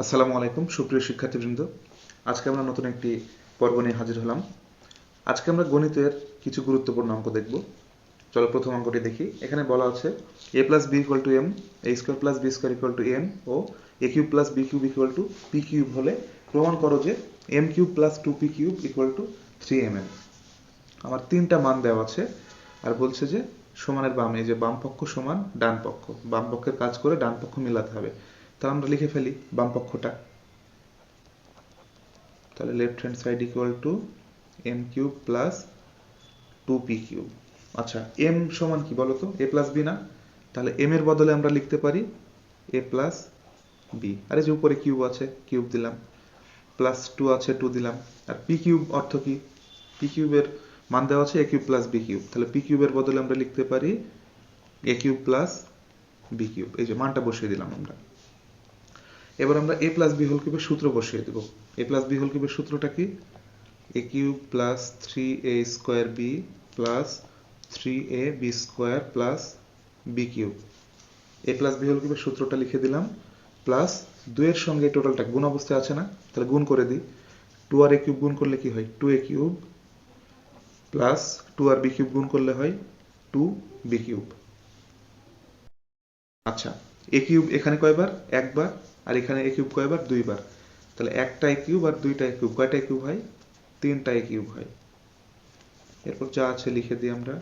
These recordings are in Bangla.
আসসালামু আলাইকুম, সুপ্রিয় শিক্ষার্থীবৃন্দ। আজকে আমরা নতুন একটি পর্ব নিয়ে হাজির হলাম। আজকে আমরা গণিতের কিছু গুরুত্বপূর্ণ অঙ্ক দেখব। চলো প্রথম অঙ্কটি দেখি। এখানে বলা আছে a plus b equal to m a square plus b square equal to m O a cube plus b cube equal to p cube হলে প্রমাণ করো যে m cube plus two p cube equal to three m m আমার তিনটা মান দেওয়া আছে আর বলছে যে সমানের বামে, এই যে বাম পক্ষ সমান ডান পক্ষ। বাম পক্ষের কাজ করে ডান পক্ষ মিলাতে হবে। তাহলে আমরা লিখে ফেলি বাম পক্ষটা। তাহলে left hand side equal to m cube plus two p cube আচ্ছা এম সমান কি বলতো? এ প্লাস বি না? তাহলে এম এর বদলে আমরা লিখতে পারি এ প্লাস বি আরে যে উপরে কিউব আছে কিউব দিলাম। প্লাস টু আছে টু দিলাম। আর পি কিউব অর্থ কি? পি কিউবের মান দেওয়া আছে a cube plus b cube তাহলে পি কিউবের বদলে আমরা লিখতে পারি a cube plus b cube এই যে মানটা বসিয়ে দিলাম আমরা। এবার আমরা এ প্লাস বি হোল কিউবের সূত্র বসিয়ে দেব। এ প্লাস বি হোল কিউবের সূত্রটা কি? A cube plus three a square b plus three a b square plus b cube a plus b whole কিউবের সূত্রটা লিখে দিলাম। প্লাস দুইয়ের সঙ্গে টোটালটা গুণ অবস্থায় আছে না? তাহলে গুণ করে দিই। টু আর এ কিউব গুণ করলে কি হয়? Two a cube plus two R B cube গুণ করলে হয় টু বি কিউব আচ্ছা এ কিউব এখানে কয়বার? একবার। আর এখানে এ কিউব কয়বার দুইবার তাহলে একটা এ কিউব আর দুইটা এ কিউব কয়টা এ কিউব হয়? তিনটা এ কিউব হয়। এরপর যা আছে লিখে দিই আমরা।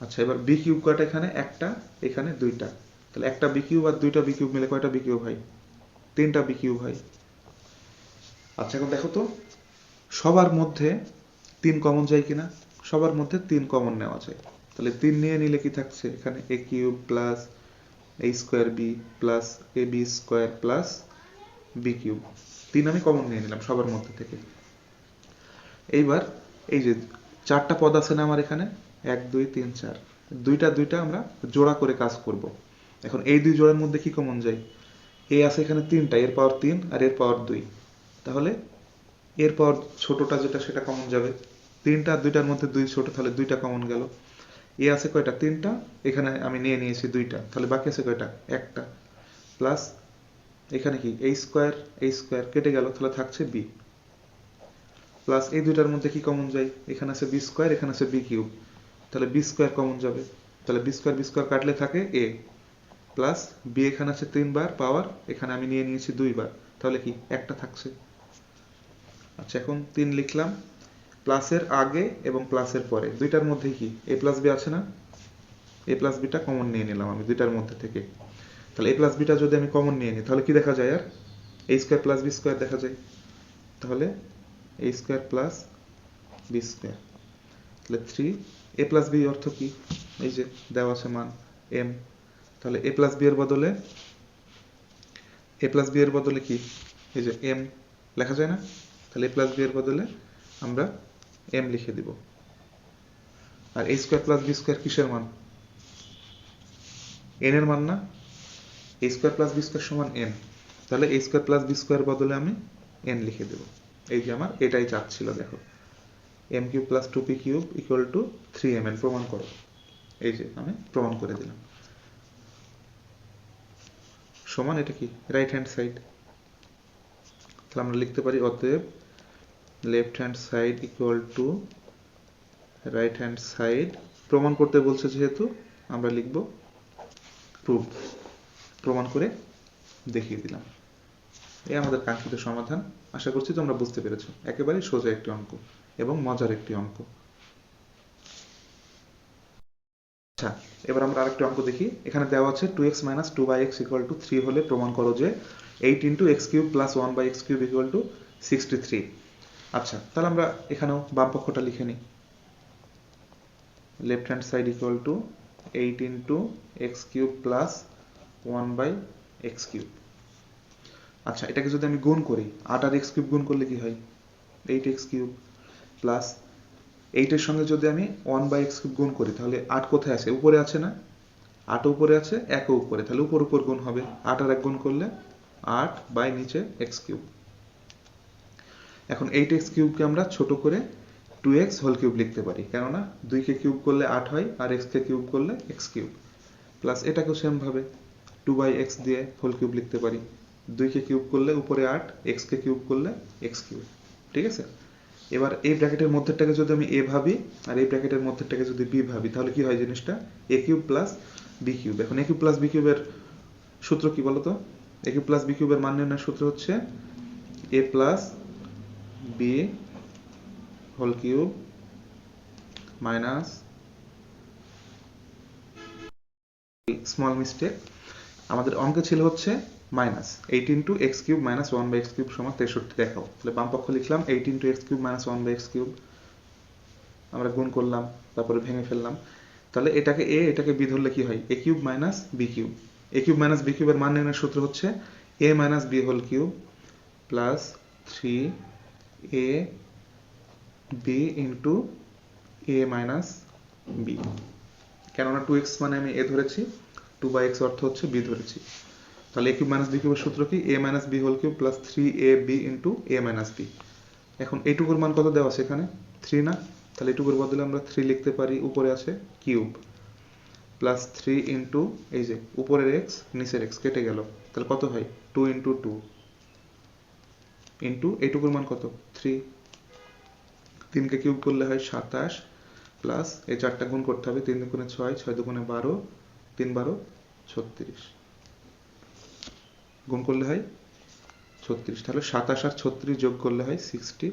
আচ্ছা এবার বি কিউব কয়টা এখানে? একটা, এখানে দুইটা। তাহলে একটা বি কিউব আর দুইটা বি কিউব মিলে কয়টা বি কিউব হয়? তিনটা বি কিউব হয়। আচ্ছা এখন দেখো তো, সবার মধ্যে তিন কমন যায় কিনা? সবার মধ্যে তিন কমন নেওয়া যায়। তাহলে তিন নিয়ে নিলে কি থাকছে? এখানে a cube plus a square b plus a b square plus b cube. তিন আমি কমন নিয়ে নিলাম সবার মধ্যে থেকে। এইবার এই যে চারটা পদ আছে না আমার এখানে? এক, দুই, তিন, চার। দুইটা দুইটা আমরা জোড়া করে কাজ করব। এখন এই দুই জোড়ার মধ্যে কি কমন যায়? এ আছে এখানে তিনটা, এর পাওয়ার তিন আর এর পাওয়ার দুই। তাহলে এর পাওয়ার ছোটটা যেটা সেটা কমন যাবে। তিনটা আর দুইটার মধ্যে দুই ছোট, তাহলে দুইটা কমন গেল। এ আছে কয়টা? তিনটা। এখানে আমি নিয়ে নিয়েছি দুইটা। তাহলে বাকি আছে কয়টা? একটা। প্লাস এখানে কি? এই স্কোয়ার এই স্কোয়ার কেটে গেল, তাহলে থাকছে বি প্লাস এই দুইটার মধ্যে কি কমন যায়? এখানে আছে বি স্কোয়ার, এখানে আছে বি কিউব। তাহলে বি স্কোয়ার কমন যাবে। তাহলে বি স্কোয়ার বি স্কোয়ার কাটলে থাকে এ প্লাস বি এখানে আছে তিনবার পাওয়ার, এখানে আমি নিয়ে নিয়েছি দুইবার। তাহলে কি? একটা থাকছে। আচ্ছা এখন তিন লিখলাম। প্লাসের আগে এবং প্লাসের পরে। দুইটার মধ্যে কি? এ প্লাস বি আছে না? এ প্লাস বিটা কমন নিয়ে নিলাম আমি দুইটার মধ্যে থেকে। তাহলে এ প্লাস বিটা যদি আমি কমন নিয়ে নিই, তাহলে কি দেখা যায় আর? A square plus b square দেখা যায়। তাহলে a square plus b square তাহলে থ্রি এ প্লাস বি অর্থ কি? এই যে দেওয়া আছে মান এম তাহলে এ প্লাস বি এর বদলে এ প্লাস বি এর বদলে কি? এই যে এম লেখা যায় না? তাহলে এ প্লাস বি এর বদলে আমরা এম লিখে দিব। আর a square plus b square কিসের মান? এন এর মান না? A square plus b square সমান এন তাহলে a square plus b square বদলে আমি এন লিখে দেব। এই যে আমার, এটাই চাচ্ছিল দেখো। M cube plus two p cube equal to three m n প্রমাণ করো। এই যে আমি প্রমাণ করে দিলাম। সমান এটা কি? রাইট হ্যান্ড সাইড তাহলে আমরা লিখতে পারি অতএব left hand side equal to right hand side প্রমাণ করতে বলছে যেহেতু, আমরা লিখব প্রুফ প্রমাণ করে দেখিয়ে দিলাম। এই আমাদের কাঙ্ক্ষিত সমাধান। আশা করছি তোমরা বুঝতে পেরেছ। একেবারে সোজা একটি অঙ্ক এবং মজার একটি অঙ্ক। আচ্ছা এবার আমরা আরেকটি অঙ্ক দেখি। এখানে দেওয়া আছে two x minus two by x equal to three হলে প্রমাণ করো যে eight into x cube plus one by x cube equal to sixty three আচ্ছা তাহলে আমরা এখানেও বাম পক্ষটা লিখে নিই। Left hand side equal to eight into x cube plus one by x cube আচ্ছা এটাকে যদি আমি গুণ করি, আট আর এক্স কিউব গুণ করলে কি হয়? এইট এক্স কিউব প্লাস এইটের সঙ্গে যদি আমি ওয়ান বাই এক্স কিউব গুণ করি, তাহলে আট কোথায় আছে? উপরে আছে না? আট উপরে আছে, এক উপরে। তাহলে উপর উপর গুণ হবে। আট আর এক গুণ করলে আট বাই নিচে এক্স কিউব এখন এইট এক্স কিউবকে আমরা ছোট করে টু এক্স হোল কিউব লিখতে পারি। কেননা দুইকে কিউব করলে আট হয়, আর এক্সকে কিউব করলে এক্স কিউব প্লাস এটাকেও সেমভাবে টু বাই এক্স দিয়ে হোল কিউব লিখতে পারি। দুইকে কিউব করলে উপরে আট এক্সকে কিউব করলে এক্স কিউব ঠিক আছে? এবার এই ব্র্যাকেটের মধ্যেরটাকে যদি আমি এ ভাবি, আর এই ব্র্যাকেটের মধ্যেরটাকে যদি বি ভাবি, তাহলে কি হয় জিনিসটা? A cube plus b cube এখন এ কিউব প্লাস বি কিউবের সূত্র কি বলতো? এ কিউব প্লাস বি কিউবের মান নির্ণয়ের সূত্র হচ্ছে a plus b whole cube minus small mistake আমাদের অঙ্কে ছিল হচ্ছে minus eight into x cube minus one by x cube সমান তেষট্টি দেখাও। তাহলে বাম পক্ষ লিখলাম eight into x cube minus one by x cube আমরা গুণ করলাম, তারপরে ভেঙে ফেললাম। তাহলে এটাকে এ এটাকে বি ধরলে কি হয়? A cube minus b cube a cube minus b কিউবের মান নির্ণয়ের সূত্র হচ্ছে a minus b whole cube plus three a b into a minus b কেননা টু মানে আমি এ ধরেছি টু অর্থ হচ্ছে বি ধরেছি। তাহলে এ কিউব মাইনাস বি কিউবের সূত্র কি? A minus b whole cube plus three a b into a minus b এখন এইটুকুর মান কত দেওয়া আছে এখানে? থ্রি না? তাহলে এইটুকুর বদলে আমরা থ্রি লিখতে পারি, উপরে আছে কিউব প্লাস থ্রি ইন্টু এই যে, উপরের এক্স নিচের এক্স কেটে গেল। তাহলে কত হয়? টু ইন্টু টু ইন্টু এইটুকুর মান কত? থ্রি। তিনকে কিউব করলে হয় সাতাশ, প্লাস এই চারটা গুণ করতে হবে, তিন দুগুণে ছয় ছয় দুগুণে বারো, তিন বারো, ছত্রিশ। গুণ করলে হয় ছত্রিশ। তাহলে সাতাশ আর ছত্রিশ যোগ করলে হয় সিক্সটি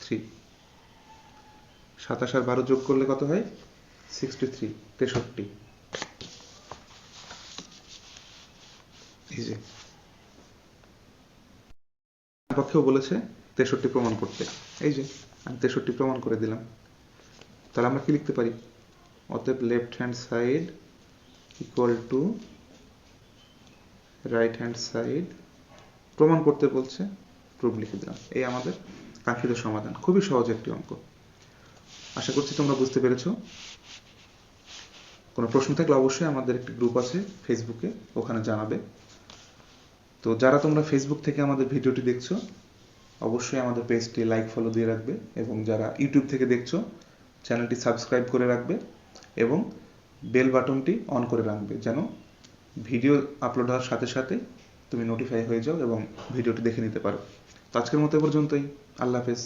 থ্রি। সাতাশ আর বারো যোগ করলে কত হয়? সিক্সটি থ্রি, তেষট্টি। এই যে। পক্ষেও বলেছে তেষট্টি প্রমাণ করতে। এই যে, আমি তেষট্টি প্রমাণ করে দিলাম। তাহলে আমরা কি লিখতে পারি? অতএব left hand side equal to right hand side প্রমাণ করতে বলছে প্রুফ লিখে দিলাম। এই আমাদের কাঙ্ক্ষিত সমাধান। খুবই সহজ একটি অঙ্ক। আশা করছি তোমরা বুঝতে পেরেছ। কোনো প্রশ্ন থাকলে অবশ্যই আমাদের একটি গ্রুপ আছে ফেসবুকে ওখানে জানাবে। তো যারা তোমরা ফেসবুক থেকে আমাদের ভিডিওটি দেখছ, অবশ্যই আমাদের পেজটি লাইক ফলো দিয়ে রাখবে এবং যারা ইউটিউব থেকে দেখছ চ্যানেলটি সাবস্ক্রাইব করে রাখবে এবং বেল বাটনটি অন করে রাখবে যেন ভিডিও আপলোড হওয়ার সাথে সাথে তুমি নোটিফাই হয়ে যাও এবং ভিডিওটি দেখে নিতে পারো। তো আজকের মতো পর্যন্তই। আল্লাহ হাফেজ।